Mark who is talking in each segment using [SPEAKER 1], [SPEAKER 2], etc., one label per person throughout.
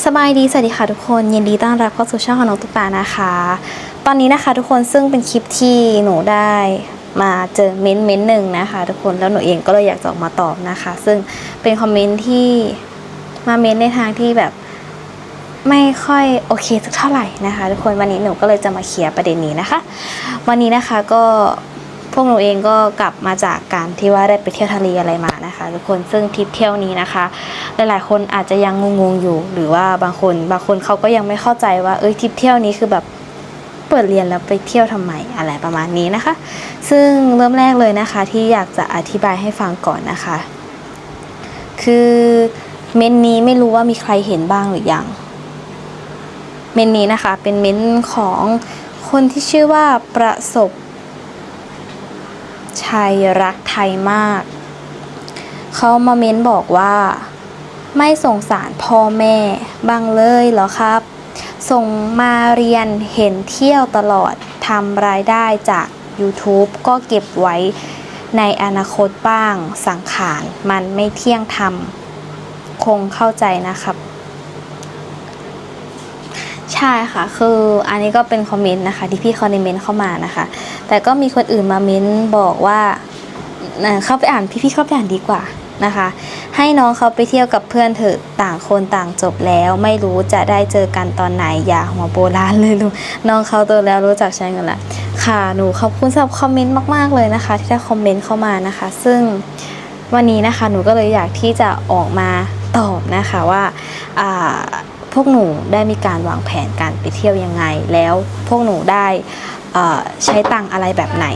[SPEAKER 1] สบายดี สวัสดีค่ะทุกคนยินดีต้อนรับเข้าสู่ช่องของน้องตุ๊กตานะคะ ตอนนี้นะคะทุกคนซึ่งเป็นคลิปที่หนูได้มาเจอเม้นต์เม้นต์หนึ่งนะคะ ทุกคนแล้วหนูเองก็เลยอยากจะออกมาตอบนะคะ ซึ่งเป็นคอมเมนต์ที่มาเม้นต์ในทางที่แบบไม่ค่อยโอเคสักเท่าไหร่นะคะ ทุกคนวันนี้หนูก็เลยจะมาเคลียร์ประเด็นนี้นะคะ วันนี้นะคะก็ พวกหนูเองก็กลับมาจากการที่ว่าได้ไปเที่ยวทะเลอะไรมานะคะทุกคนซึ่งทริปเที่ยวนี้นะคะ หลาย ๆ คนอาจจะยังงงๆอยู่ หรือว่าบางคนบางคนเขาก็ยังไม่เข้าใจว่าเอ้ยทริปเที่ยวนี้คือแบบเปิดเรียนแล้วไปเที่ยวทำไมอะไรประมาณนี้นะคะ ซึ่งเริ่มแรกเลยนะคะที่อยากจะอธิบายให้ฟังก่อนนะคะ คือเมนนี้ไม่รู้ว่ามีใครเห็นบ้างหรือยังเมนนี้นะคะเป็นเมนของคนที่ชื่อว่าประสบ ชัยรักไทยมาก เขามาเม้นบอกว่า ไม่สงสารพ่อแม่บ้างเลยเหรอครับ ส่งมาเรียนเห็นเที่ยวตลอดทำรายได้จาก YouTube ก็เก็บไว้ในอนาคตบ้างสังขารมันไม่เที่ยงธรรม คงเข้าใจนะครับ ใช่ค่ะ คืออันนี้ก็เป็นคอมเมนต์นะคะที่พี่เขาในเมนต์เข้ามานะคะ แต่ก็มีคนอื่นมาเม้นบอกว่าเอ่อเข้าไปอ่านพี่ๆเข้าไปอ่านดีกว่านะคะ ให้น้องเขาไปเที่ยวกับเพื่อนเถอะต่างคนต่างจบแล้ว ไม่รู้จะได้เจอกันตอนไหนอย่าหัวโบราณเลยลูกน้องเขาโตแล้วรู้จักใช้เงินละค่ะหนูขอบคุณสำหรับคอมเมนต์มากๆเลยนะคะ ที่ได้คอมเมนต์เข้ามานะคะ ซึ่งวันนี้นะคะหนูก็เลยอยากที่จะออกมาตอบนะคะว่าอ่า พวกหนูได้มีการวางแผนการไปเที่ยวยังไง แล้วพวกหนูได้ใช้ตังอะไรแบบไหน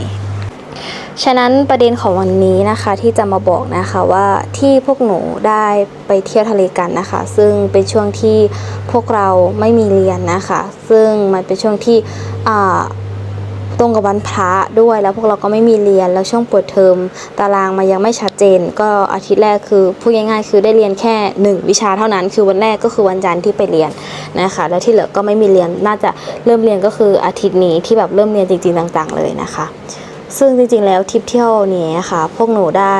[SPEAKER 1] ฉะนั้นประเด็นของวันนี้นะคะที่จะมาบอกนะคะว่าที่พวกหนูได้ไปเที่ยวทะเลกันนะคะ ซึ่งเป็นช่วงที่พวกเราไม่มีเรียนนะคะ ซึ่งมันเป็นช่วงที่ ตรงกับวันพระด้วย แล้วพวกเราก็ไม่มีเรียนแล้วช่วงเปิดเทอมตารางมายังไม่ชัดเจน ก็อาทิตย์แรกคือพูดง่ายๆ คือได้เรียนแค่ 1 วิชาเท่านั้น คือวันแรกก็คือวันจันทร์ที่ไปเรียนนะคะแล้วที่เหลือก็ไม่มีเรียนน่าจะเริ่มเรียนก็คืออาทิตย์นี้ที่แบบเริ่มเรียนจริงๆต่าง ๆ เลยนะคะ ซึ่งจริงๆแล้วทริปเที่ยวนี้ค่ะ พวกหนูได้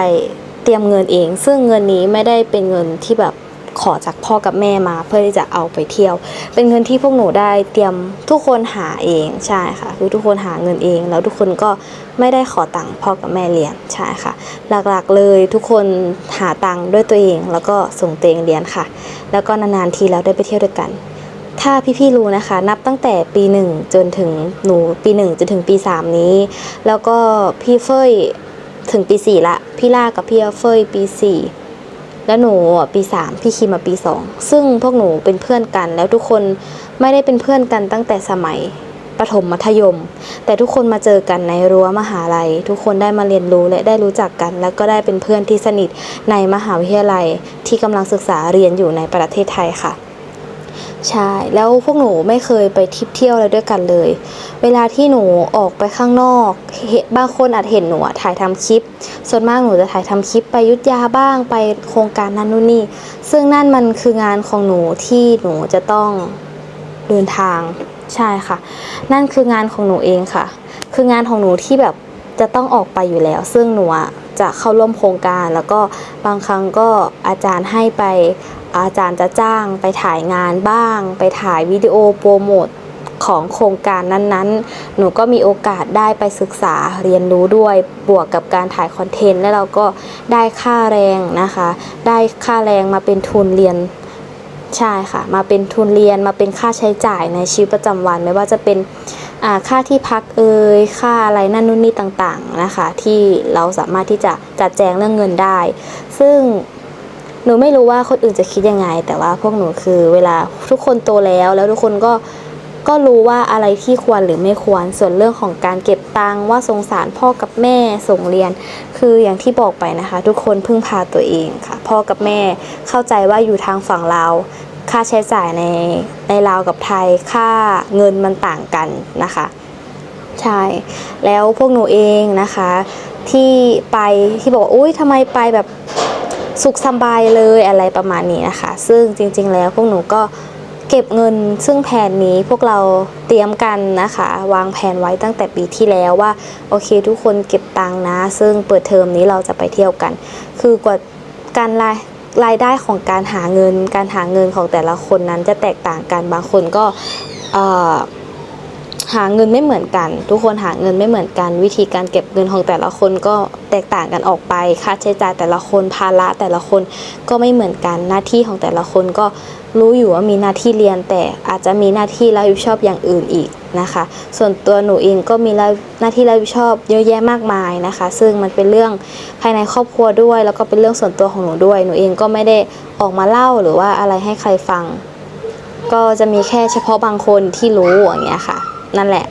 [SPEAKER 1] เตรียมเงินเอง ซึ่งเงินนี้ไม่ได้เป็นเงินที่แบบ ขอจากพ่อกับแม่มาเพื่อที่จะเอาไปเที่ยว เป็นเงินที่พวกหนูได้เตรียมทุกคนหาเองใช่ค่ะ คือทุกคนหาเงินเอง แล้วทุกคนก็ไม่ได้ขอตังค์พ่อกับแม่เรียนใช่ค่ะ หลักๆเลยทุกคนหาตังค์ด้วยตัวเอง แล้วก็ส่งตัวเองเรียนค่ะ แล้วก็นานๆทีแล้วได้ไปเที่ยวด้วยกันถ้าพี่ๆรู้นะคะ นับตั้งแต่ปีหนึ่งจนถึงหนูปีหนึ่งจนถึงปีสามนี้ แล้วก็พี่เฟยถึงปีสี่ละ พี่ล่ากับพี่เฟยปีสี่ แล้วหนูปีสามพี่คิมมาปีสองซึ่งพวกหนูเป็นเพื่อนกัน แล้วทุกคนไม่ได้เป็นเพื่อนกันตั้งแต่สมัยประถมมัธยม แต่ทุกคนมาเจอกันในรั้วมหาลัย ทุกคนได้มาเรียนรู้และได้รู้จักกัน แล้วก็ได้เป็นเพื่อนที่สนิทในมหาวิทยาลัยที่กำลังศึกษาเรียนอยู่ในประเทศไทยค่ะ ใช่แล้วพวกหนูไม่เคยไปทริปเที่ยวอะไรด้วยกันเลย เวลาที่หนูออกไปข้างนอกเห็นบางคนอาจเห็นหนูถ่ายทำคลิป ส่วนมากหนูจะถ่ายทำคลิปไปยุทธยาบ้างไปโครงการนั้นนู่นนี่ ซึ่งนั่นมันคืองานของหนูที่หนูจะต้องเดินทางใช่ค่ะ นั่นคืองานของหนูเองค่ะ คืองานของหนูที่แบบจะต้องออกไปอยู่แล้ว ซึ่งหนูจะเข้าร่วมโครงการแล้วก็บางครั้งก็อาจารย์ให้ไป อาจารย์จะจ้างไปถ่ายงานบ้าง ไปถ่ายวิดีโอโปรโมทของโครงการนั้นๆ หนูก็มีโอกาสได้ไปศึกษาเรียนรู้ด้วย บวกกับการถ่ายคอนเทนต์ แล้วเราก็ได้ค่าแรงนะคะ ได้ค่าแรงมาเป็นทุนเรียน ใช่ค่ะ มาเป็นทุนเรียน มาเป็นค่าใช้จ่ายในชีวิตประจำวัน ไม่ว่าจะเป็นค่าที่พักเอ่ย ค่าอะไรนั่นนู่นนี่ต่างๆนะคะ ที่เราสามารถที่จะจัดแจงเรื่องเงินได้ ซึ่ง หนูไม่รู้ว่าคนอื่นจะคิดยังไง แต่ว่าพวกหนูคือเวลาทุกคนโตแล้ว แล้วทุกคนก็ก็รู้ว่าอะไรที่ควรหรือไม่ควรส่วนเรื่องของการเก็บตังค์ว่าสงสารพ่อกับแม่ส่งเรียน คืออย่างที่บอกไปนะคะ ทุกคนพึ่งพาตัวเองค่ะ พ่อกับแม่เข้าใจว่าอยู่ทางฝั่งลาค่าใช้จ่ายในในลาวกับไทยค่าเงินมันต่างกันนะคะ ใช่ แล้วพวกหนูเองนะคะ ที่ไปที่บอกว่าอุ้ยทำไมไปแบบ สุขสบายเลยอะไรประมาณนี้นะคะ ซึ่งจริง ๆ แล้วพวกหนูก็เก็บเงินซึ่งแผนนี้พวกเราเตรียมกันนะคะ วางแผนไว้ตั้งแต่ปีที่แล้วว่า โอเคทุกคนเก็บตังค์นะ ซึ่งเปิดเทอมนี้เราจะไปเที่ยวกัน คือกว่าการรายรายได้ของการหาเงิน การหาเงินของแต่ละคนนั้นจะแตกต่างกันบางคนก็เอ่อ หาเงินไม่เหมือนกัน ทุกคนหาเงินไม่เหมือนกัน วิธีการเก็บเงินของแต่ละคนก็แตกต่างกันออกไป ค่าใช้จ่ายแต่ละคนภาระแต่ละคนก็ไม่เหมือนกันหน้าที่ของแต่ละคนก็รู้อยู่ว่ามีหน้าที่เรียนแต่อาจจะมีหน้าที่รับผิดชอบอย่างอื่นอีกนะคะ ส่วนตัวหนูเองก็มีหน้าที่รับผิดชอบเยอะแยะมากมายนะคะ ซึ่งมันเป็นเรื่องภายในครอบครัวด้วย แล้วก็เป็นเรื่องส่วนตัวของหนูด้วยหนูเองก็ไม่ได้ออกมาเล่าหรือว่าอะไรให้ใครฟัง ก็จะมีแค่เฉพาะบางคนที่รู้อย่างเงี้ยค่ะ นั่นแหละ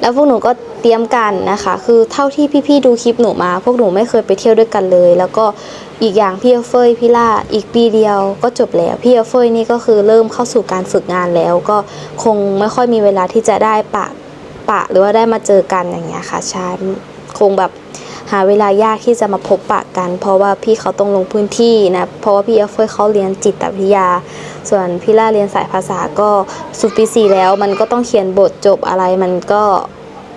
[SPEAKER 1] แล้วพวกหนูก็เตรียมกันนะคะ คือเท่าที่พี่ๆดูคลิปหนูมา พวกหนูไม่เคยไปเที่ยวด้วยกันเลย แล้วก็อีกอย่างพี่เฟยพี่ล่าอีกปีเดียวก็จบแล้วพี่เฟยนี่ก็คือเริ่มเข้าสู่การฝึกงานแล้ว ก็คงไม่ค่อยมีเวลาที่จะได้ปะปะหรือว่าได้มาเจอกันอย่างเงี้ยค่ะใช่คงแบบ หาเวลายากที่จะมาพบปะกัน เพราะว่าพี่เขาต้องลงพื้นที่นะเพราะว่าพี่เอฟเฟยเขาเรียนจิตวิทยา ส่วนพี่ล่าเรียนสายภาษาก็สู่ปีสี่แล้วมันก็ต้องเขียนบทจบอะไรมันก็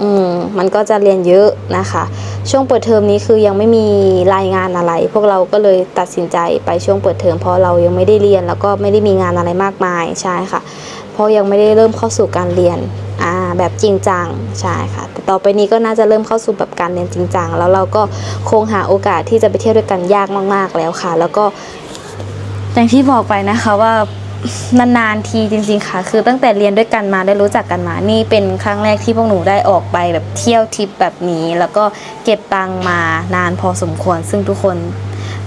[SPEAKER 1] อืมมันก็จะเรียนเยอะนะคะ ช่วงเปิดเทอมนี้คือยังไม่มีรายงานอะไร พวกเราก็เลยตัดสินใจไปช่วงเปิดเทอมเพราะเรายังไม่ได้เรียนแล้วก็ไม่ได้มีงานอะไรมากมายใช่ค่ะ ราะยังไม่ได้เริ่มเข้าสู่การเรียนอ่าแบบจริงจังใช่ค่ะแต่ต่อไปนี้ก็น่าจะเริ่มเข้าสู่แบบการเรียนจริงจังแล้วเราก็คงหาโอกาสที่จะไปเที่ยวด้วยกันยากมาก ๆ แล้วค่ะ แล้วก็อย่างที่บอกไปนะคะว่านานๆทีจริง ๆ ค่ะ คือตั้งแต่เรียนด้วยกันมาได้รู้จักกันมา นี่เป็นครั้งแรกที่พวกหนูได้ออกไปแบบเที่ยวทริปแบบนี้ แล้วก็เก็บตังมา นานพอสมควร ซึ่งทุกคน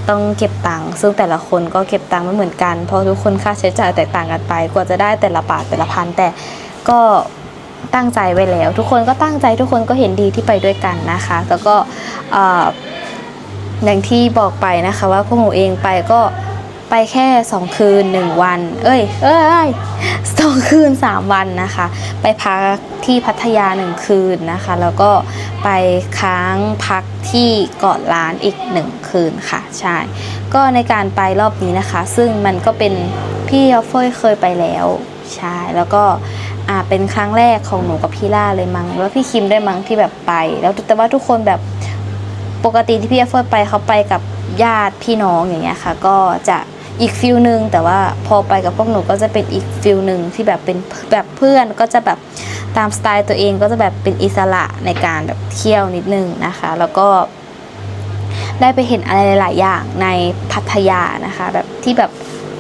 [SPEAKER 1] ต้องเก็บตังค์ซึ่งแต่ละคนก็เก็บตังค์ไม่เหมือนกัน เพราะทุกคนค่าใช้จ่ายแตกต่างกันไป กว่าจะได้แต่ละบาทแต่ละพันแต่ก็ตั้งใจไว้แล้ว ทุกคนก็ตั้งใจทุกคนก็เห็นดีที่ไปด้วยกันนะคะ แล้วก็อย่างที่บอกไปนะคะว่าพวกหนูเองไปก็ ไปแค่ 2 คืน 1 วันเอ้ยเอ้ย เอ้ยสองคืน 3 วันนะคะ ไปพักที่พัทยา 1 คืนนะคะ แล้วก็ไปค้างพักที่เกาะล้านอีก 1 คืนค่ะ ใช่ ก็ในการไปรอบนี้นะคะ ซึ่งมันก็เป็นพี่ยอฟเฟยเคยไปแล้ว ใช่ แล้วก็อ่าเป็นครั้งแรกของหนูกับพี่ล่าเลยมั้งแล้วพี่คิมได้วยมั้งที่แบบไป แล้วแต่ว่าทุกคนแบบปกติที่พี่เอฟเฟิร์ไปเขาไปกับญาติพี่น้องอย่างเงี้ยค่ะ ก็จะ อีกฟิลหนึ่งแต่ว่าพอไปกับพวกหนูก็จะเป็นอีกฟิลหนึ่งที่แบบเป็นแบบเพื่อนก็จะแบบตามสไตล์ตัวเองก็จะแบบเป็นอิสระในการแบบเที่ยวนิดนึงนะคะ แล้วก็ได้ไปเห็นอะไรหลายอย่างในพัทยานะคะ แบบที่แบบ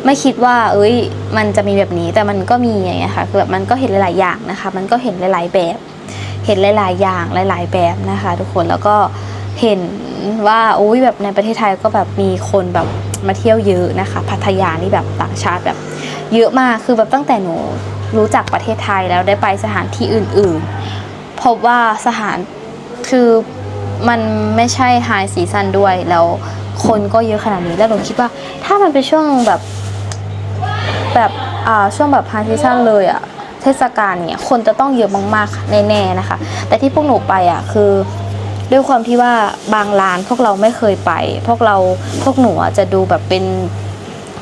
[SPEAKER 1] ไม่คิดว่า เอ้ย มันจะมีแบบนี้แต่มันก็มีอย่างเงี้ยค่ะคือแบบมันก็เห็นหลายๆอย่างนะคะ มันก็เห็นหลายๆแบบ เห็นหลาย ๆ อย่างหลาย ๆ แบบนะคะ ทุกคนแล้วก็เห็นว่าโอ้ยแบบในประเทศไทยก็แบบมีคนแบบ มาเที่ยวเยอะนะคะ พัทยานี่แบบต่างชาติแบบเยอะมากคือแบบตั้งแต่หนูรู้จักประเทศไทยแล้วได้ไปสถานที่อื่นๆ พบว่าสถานคือมันไม่ใช่ไฮซีซันด้วยแล้วคนก็เยอะขนาดนี้แล้วหนูคิดว่าถ้ามันเป็นช่วงแบบแบบอ่าช่วงแบบไฮซีซันเลยอะเทศกาลเนี่ยคนจะต้องเยอะมากๆแน่ๆนะคะ แต่ที่พวกหนูไปอะคือ ด้วยความที่ว่าบางร้านพวกเราไม่เคยไป พวกเราพวกหนูจะดูแบบเป็น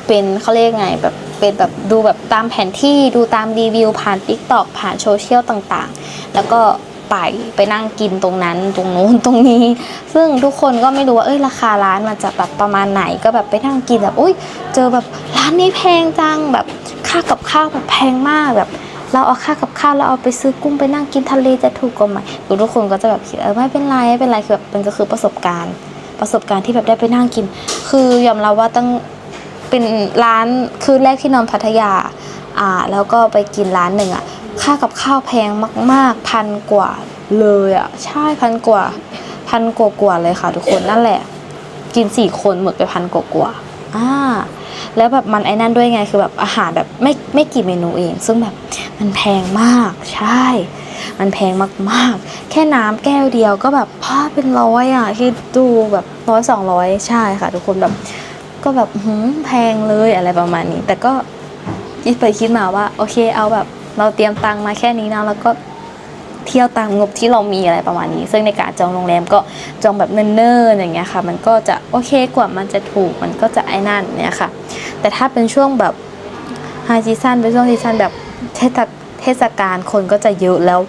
[SPEAKER 1] เป็นเขาเรียกไงแบบเป็นแบบดูแบบตามแผนที่ดูตามรีวิวผ่าน t ิ k t o k ผ่านโซเชียลต่างๆ แล้วก็ไปไปนั่งกินตรงนั้นตรงนู้นตรงนี้ ซึ่งทุกคนก็ไม่รู้ว่าเอ้ยราคาร้านมันจะแบบประมาณไหนก็แบบไปนั่งกินแบบอุ้ยเจอแบบร้านนี้แพงจังแบบค่ากับข้าวแบบแพงมากแบบ เราเอาค่ากับข้าวเราเอาไปซื้อกุ้งไปนั่งกินทะเลจะถูกกว่าไหมคือทุกคนก็จะแบบคิดเออไม่เป็นไรไม่เป็นไรคือแบบมันก็คือประสบการณ์ ประสบการณ์ที่แบบได้ไปนั่งกิน คือยอมรับว่าตั้งเป็นร้านคืนแรกที่นอนพัทยาอ่าแล้วก็ไปกินร้านหนึ่งอะค่ากับข้าวแพงมาก ๆ พันกว่าเลยอะใช่พันกว่าพันกว่ากว่าเลยค่ะ ทุกคนนั่นแหละ กินสี่คนหมดไปพันกว่ากว่า อ่าแล้วแบบมันไอ้นั่นด้วยไงคือแบบอาหารแบบไม่ไม่กี่เมนูเอง ซึ่งแบบมันแพงมากใช่ มันแพงมากๆ แค่น้ำแก้วเดียวก็แบบพาเป็นร้อยอะคิดดูแบบร้อยสองร้อยใช่ค่ะ ทุกคนแบบก็แบบหืมแพงเลยอะไรประมาณนี้ แต่ก็คิดไปคิดมาว่า โอเคเอาแบบเราเตรียมตังมาแค่นี้นะแล้วก็ เที่ยวตามงบที่เรามีอะไรประมาณนี้ ซึ่งในการจองโรงแรมก็จองแบบเนิ่นๆอย่างเงี้ยค่ะ มันก็จะโอเคกว่ามันจะถูกมันก็จะไอ้นั่นเนี่ยค่ะ แต่ถ้าเป็นช่วงแบบไฮซีซันเป็นช่วงซีซันแบบเทศกเทศกาลคนก็จะเยอะแล้ว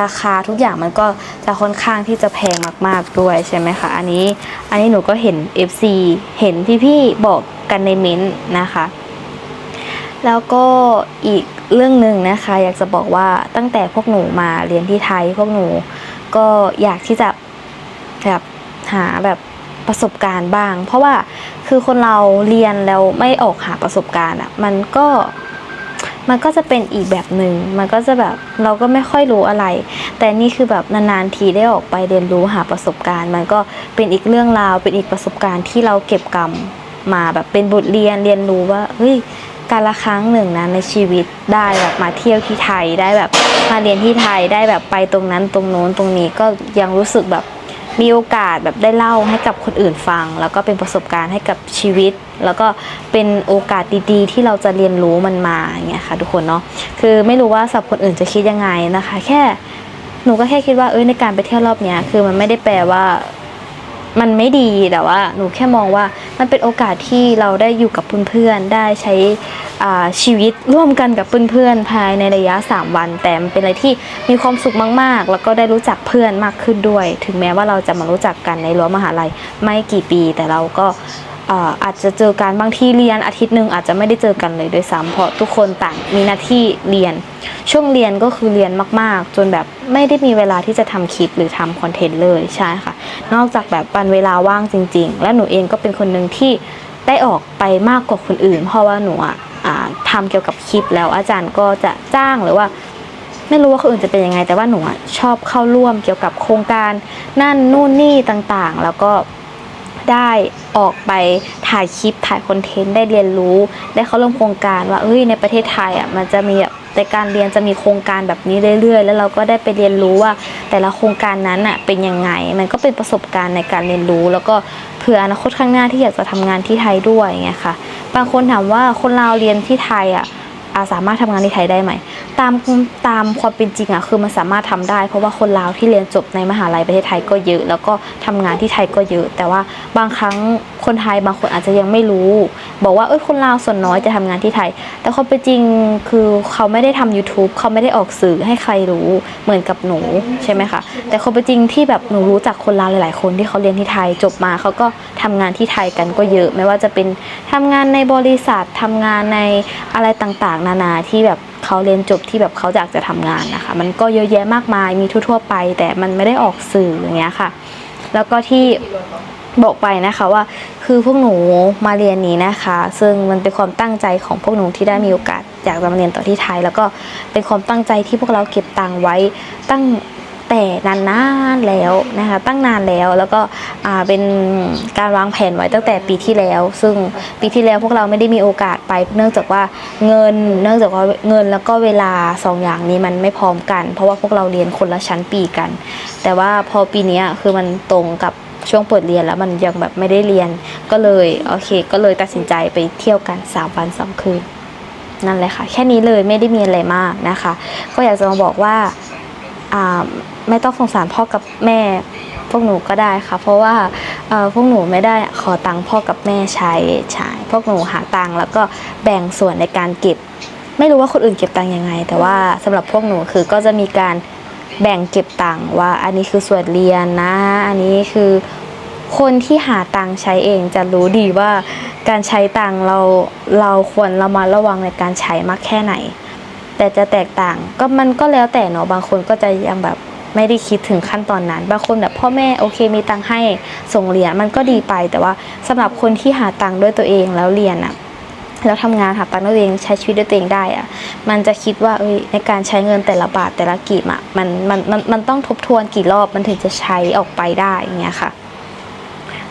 [SPEAKER 1] ราคาทุกอย่างมันก็จะค่อนข้างที่จะแพงมาก ๆด้วยใช่ไหมคะอันนี้อันนี้หนูก็เห็น FC เห็นพี่ๆบอกกันในเม้นต์นะคะ แล้วก็อีกเรื่องหนึ่งนะคะ อยากจะบอกว่าตั้งแต่พวกหนูมาเรียนที่ไทย พวกหนูก็อยากที่จะแบบหาแบบประสบการณ์บ้าง เพราะว่าคือคนเราเรียนแล้วไม่ออกหาประสบการณ์อะ่ะมันก็มันก็จะเป็นอีกแบบหนึ่งมันก็จะแบบเราก็ไม่ค่อยรู้อะไร แต่นี่คือแบบนานๆทีได้ออกไปเรียนรู้หาประสบการณ์ มันก็เป็นอีกเรื่องราว เป็นอีกประสบการณ์ที่เราเก็บกำมาแบบเป็นบทเรียนเรียนรู้ว่าเฮ้ยการละครั้งหนึ่งนะในชีวิตได้แบบมาเที่ยวที่ไทยได้แบบมาเรียนที่ไทยได้แบบไปตรงนั้นตรงโน้นตรงนี้ก็ยังรู้สึกแบบมีโอกาสแบบได้เล่าให้กับคนอื่นฟัง แล้วก็เป็นประสบการณ์ให้กับชีวิต แล้วก็เป็นโอกาสดีๆ ที่เราจะเรียนรู้มันมาอย่างเงี้ยค่ะทุกคนเนาะคือไม่รู้ว่าสับคนอื่นจะคิดยังไงนะคะ แค่หนูก็แค่คิดว่าเอ้ยในการไปเที่ยวรอบเนี้ยคือมันไม่ได้แปลว่า มันไม่ดีแต่ว่าหนูแค่มองว่ามันเป็นโอกาสที่เราได้อยู่กับเพื่อนๆได้ใช้ชีวิตร่วมกันกับเพื่อนๆภายในระยะ 3 วัน แต่มันเป็นอะไรที่มีความสุขมากๆ แล้วก็ได้รู้จักเพื่อนมากขึ้นด้วย ถึงแม้ว่าเราจะมารู้จักกันในรั้วมหาลัยไม่กี่ปี แต่เราก็ อาอาจจะเจอกันบางที่เรียนอาทิตย์หนึ่งอาจจะไม่ได้เจอกันเลยด้วยซ้ำเพราะทุกคนต่างมีหน้าที่เรียน ช่วงเรียนก็คือเรียนมาก ๆ จนแบบไม่ได้มีเวลาที่จะทำคลิปหรือทำคอนเทนต์เลยใช่ค่ะ นอกจากแบบปันเวลาว่างจริง ๆ และหนูเองก็เป็นคนหนึ่งที่ได้ออกไปมากกว่าคนอื่น เพราะว่าหนูอะอ่าทำเกี่ยวกับคลิปแล้วอาจารย์ก็จะจ้างหรือว่า ไม่รู้ว่าคนอื่นจะเป็นยังไง แต่ว่าหนูอะชอบเข้าร่วมเกี่ยวกับโครงการนั่นนู่นนี่ต่างๆ แล้วก็ ได้ออกไปถ่ายคลิปถ่ายคอนเทนต์ได้เรียนรู้ ได้เข้าร่วมโครงการว่าเอ้ยในประเทศไทยอะมันจะมีแบบในการเรียนจะมีโครงการแบบนี้เรื่อยๆ แล้วเราก็ได้ไปเรียนรู้ว่า แต่ละโครงการนั้นอะเป็นยังไง มันก็เป็นประสบการณ์ในการเรียนรู้ แล้วก็เผื่ออนาคตข้างหน้าที่อยากจะทำงานที่ไทยด้วยอย่างค่ะบางคนถามว่าคนลาวเรียนที่ไทยอะ อาสามารถทำงานที่ไทยได้ไหม ตามตามความเป็นจริงอะคือมันสามารถทำได้ เพราะว่าคนลาวที่เรียนจบในมหาลัยประเทศไทยก็เยอะ แล้วก็ทำงานที่ไทยก็เยอะ แต่ว่าบางครั้งคนไทยบางคนอาจจะยังไม่รู้ บอกว่าเอ้ยคนลาวส่วนน้อยจะทำงานที่ไทย แต่ความเป็นจริงคือเขาไม่ได้ทำ YouTube เขาไม่ได้ออกสื่อให้ใครรู้เหมือนกับหนูใช่ไหมคะแต่ความเป็นจริงที่แบบหนูรู้จักคนลาวหลาย ๆ คนที่เขาเรียนที่ไทยจบมาเขาก็ทำงานที่ไทยกันก็เยอะ ไม่ว่าจะเป็นทำงานในบริษัททำงานในอะไรต่างๆ นานาที่แบบเขาเรียนจบที่แบบเขาอยากจะทำงานนะคะ มันก็เยอะแยะมากมายมีทั่ว ๆ ไป แต่มันไม่ได้ออกสื่ออย่างเงี้ยค่ะ แล้วก็ที่บอกไปนะคะว่าคือพวกหนูมาเรียนนี้นะคะ ซึ่งมันเป็นความตั้งใจของพวกหนูที่ได้มีโอกาสอยากจะมาเรียนต่อที่ไทย แล้วก็เป็นความตั้งใจที่พวกเราเก็บตังไว้ตั้ง แต่นานๆแล้วนะคะตั้งนานแล้วแล้วก็เป็นการวางแผนไว้ตั้งแต่ปีที่แล้ว ซึ่งปีที่แล้วพวกเราไม่ได้มีโอกาสไปเนื่องจากว่าเงิน เนื่องจากว่าเงินแล้วก็เวลาสองอย่างนี้มันไม่พร้อมกัน เพราะว่าพวกเราเรียนคนละชั้นปีกัน แต่ว่าพอปีนี้คือมันตรงกับช่วงเปิดเรียนแล้วมันยังแบบไม่ได้เรียนก็เลยโอเค ก็เลยตัดสินใจไปเที่ยวกันสามวันสองคืนนั่นแหละค่ะ แค่นี้เลยไม่ได้มีอะไรมากนะคะ ก็อยากจะมาบอกว่า ไม่ต้องสงสารพ่อกับแม่ พวกหนูก็ได้ค่ะ เพราะว่าพวกหนูไม่ได้ขอตังค์พ่อกับแม่ใช้ใช่พวกหนูหาตังค์แล้วก็แบ่งส่วนในการเก็บ ไม่รู้ว่าคนอื่นเก็บตังค์ยังไง แต่ว่าสำหรับพวกหนูคือก็จะมีการแบ่งเก็บตังค์ว่า อันนี้คือส่วนเรียนนะ อันนี้คือคนที่หาตังค์ใช้เองจะรู้ดีว่าการใช้ตังค์เราเราควรระมัดระวังในการใช้มากแค่ไหน แต่จะแตกต่างก็มันก็แล้วแต่เนาะบางคนก็จะยังแบบ ไม่ได้คิดถึงขั้นตอนนั้น บางคนแบบพ่อแม่โอเคมีตังค์ให้ส่งเรียนมันก็ดีไป แต่ว่าสำหรับคนที่หาตังค์ด้วยตัวเองแล้วเรียนอะแล้วทำงานหาตังค์ด้วยตัวเองใช้ชีวิตด้วยตัวเองได้อะมันจะคิดว่าเอ้ยในการใช้เงินแต่ละบาทแต่ละกีบอะมันมันมันมันต้องทบทวนกี่รอบมันถึงจะใช้ออกไปได้อย่างเงี้ยค่ะ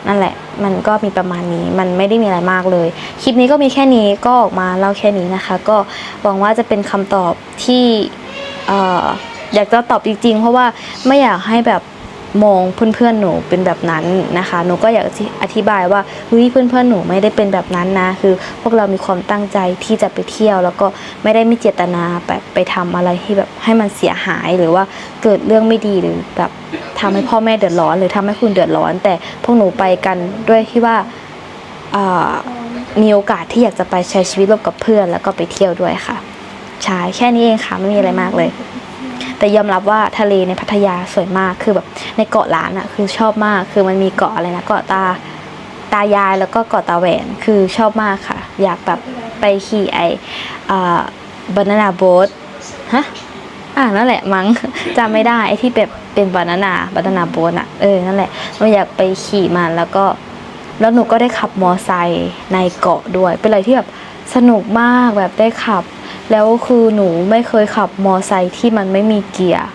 [SPEAKER 1] นั่นแหละ มันก็มีประมาณนี้ มันไม่ได้มีอะไรมากเลย คลิปนี้ก็มีแค่นี้ ก็ออกมาเล่าแค่นี้นะคะ ก็หวังว่าจะเป็นคำตอบที่เอ่อ อยากจะตอบจริง ๆ เพราะว่าไม่อยากให้แบบมองเพื่อนๆหนูเป็นแบบนั้นนะคะ หนูก็อยากอธิบายว่าเฮ้ยเพื่อนๆหนูไม่ได้เป็นแบบนั้นนะ คือ พวกเรามีความตั้งใจที่จะไปเที่ยว แล้วก็ไม่ได้มีเจตนาแบบไปทำอะไรที่แบบให้มันเสียหายหรือว่าเกิดเรื่องไม่ดีหรือแบบทำให้พ่อแม่เดือดร้อน หรือทำให้คุณเดือดร้อน แต่พวกหนูไปกันด้วยที่ว่ามีโอกาสที่อยากจะไปใช้ชีวิตร่วมกับเพื่อน แล้วก็ไปเที่ยวด้วยค่ะใช่แค่นี้เองค่ะไม่มีอะไรมากเลย แต่ยอมรับว่าทะเลในพัทยาสวยมากคือแบบในเกาะล้านอะคือชอบมากคือมันมีเกาะอะไรนะเกาะตาตายายแล้วก็เกาะตาแหวนคือชอบมากค่ะ อยากแบบไปขี่ไอบานานาโบ๊ทฮะอ่านั่นแหละมั้งจำไม่ได้ไอที่แบบเป็นบานานาบานานาโบ๊ทอะเออนั่นแหละหนูอยากไปขี่มันแล้วก็ แล้วหนูก็ได้ขับมอไซค์ในเกาะด้วย เป็นอะไรที่แบบสนุกมากแบบได้ขับ แล้วคือหนูไม่เคยขับมอไซค์ที่มันไม่มีเกียร์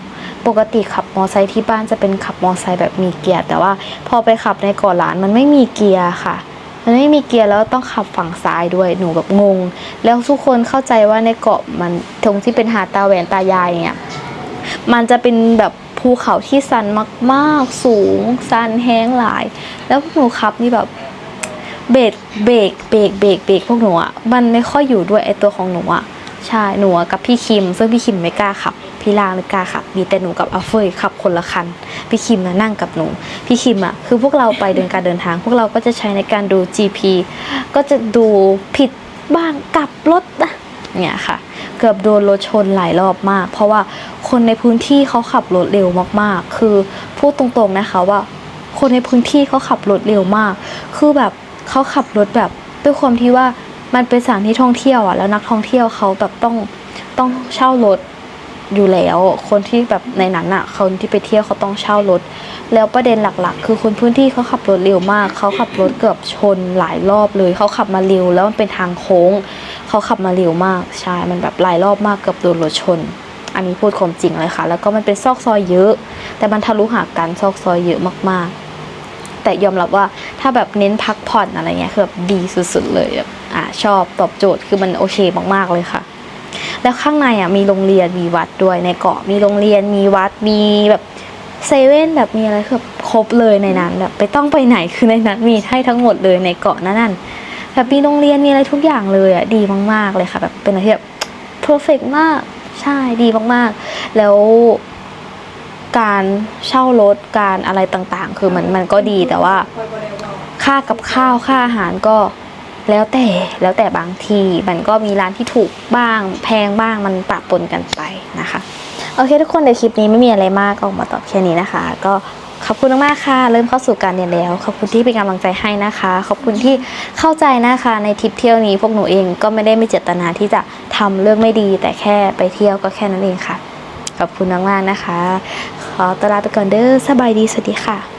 [SPEAKER 1] ปกติขับมอไซค์ที่บ้านจะเป็นขับมอไซค์แบบมีเกียร์แต่ว่าพอไปขับในเกาะล้านมันไม่มีเกียร์ค่ะ มันไม่มีเกียร์แล้วต้องขับฝั่งซ้ายด้วยหนูแบบงง แล้วทุกคนเข้าใจว่าในเกาะมันตรงที่เป็นหาดตาแหวนตายายเนี่ยมันจะเป็นแบบภูเขาที่สันมากๆ สูงสันแห้งหลาย แล้วพวกหนูขับนี่แบบเบรกเบรกเบรกเบรกเบรกพวกหนูอะมันไม่ค่อยอยู่ด้วยไอตัวของหนูอะ ใช่หนูกับพี่คิม ซึ่งพี่คิมไม่กล้าขับ พี่ลางไม่กล้าขับ มีแต่หนูกับอาเฟยขับคนละคัน พี่คิมนะนั่งกับหนู พี่คิมอะคือพวกเราไปเดินการเดินทาง พวกเราก็จะใช้ในการดู GP ก็จะดูผิดบ้างกลับรถนะเนี่ยค่ะ เกือบโดนรถชนหลายรอบมาก เพราะว่าคนในพื้นที่เขาขับรถเร็วมากๆ คือพูดตรงๆนะคะว่า คนในพื้นที่เขาขับรถเร็วมาก คือแบบเขาขับรถแบบด้วยความที่ว่า มันเป็นสถานที่ท่องเที่ยวอะแล้วนักท่องเที่ยวเขาแบบต้องต้องเช่ารถอยู่แล้ว คนที่แบบในนั้นอะ คนที่ไปเที่ยวเขาต้องเช่ารถ แล้วประเด็นหลักๆ คือคนพื้นที่เขาขับรถเร็วมาก เขาขับรถเกือบชนหลายรอบเลย เขาขับมาเร็วแล้วมันเป็นทางโค้ง เขาขับมาเร็วมากใช่มันแบบหลายรอบมากเกือบโดนรถชน อันนี้พูดความจริงเลยค่ะ แล้วก็มันเป็นซอกซอยเยอะ แต่มันทะลุหากันซอกซอยเยอะมากๆ แต่ยอมรับว่าถ้าแบบเน้นพักผ่อนอะไรเงี้ยคือแบบดีสุดๆเลยแบบอ่าชอบตอบโจทย์คือมันโอเคมากๆเลยค่ะ แล้วข้างในอะมีโรงเรียนมีวัดด้วยในเกาะมีโรงเรียนมีวัดมีแบบเซเว่นแบบมีอะไรคือครบเลยในนั้นแบบไปต้องไปไหนคือในนั้นมีให้ทั้งหมดเลยในเกาะนั่นนั่นแบบมีโรงเรียนมีอะไรทุกอย่างเลยอะดีมากๆเลยค่ะแบบเป็นอะไรที่แบบเพอร์เฟกมากใช่ดีมากๆ แล้ว การเช่ารถการอะไรต่างๆ คือมันมันก็ดีแต่ว่า ค่ากับข้าวค่าอาหารก็แล้วแต่แล้วแต่บางทีมันก็มีร้านที่ถูกบ้าง แพงบ้างมันปะปนกันไปนะคะโอเค ทุกคนในคลิปนี้ไม่มีอะไรมากออกมาตอบแค่นี้นะคะ ก็ขอบคุณมากๆค่ะ เริ่มเข้าสู่การเรียนแล้ว ขอบคุณที่เป็นกำลังใจให้นะคะ ขอบคุณที่เข้าใจนะคะในทริปเที่ยวนี้พวกหนูเองก็ไม่ได้ไมีเจตนาที่จะทำเรื่องไม่ดี แต่แค่ไปเที่ยวก็แค่นั้นเองค่ะขอบคุณมากๆนะคะ ขอตวลาไปก่อนเด้อสบายดีสวัสดีค่ะ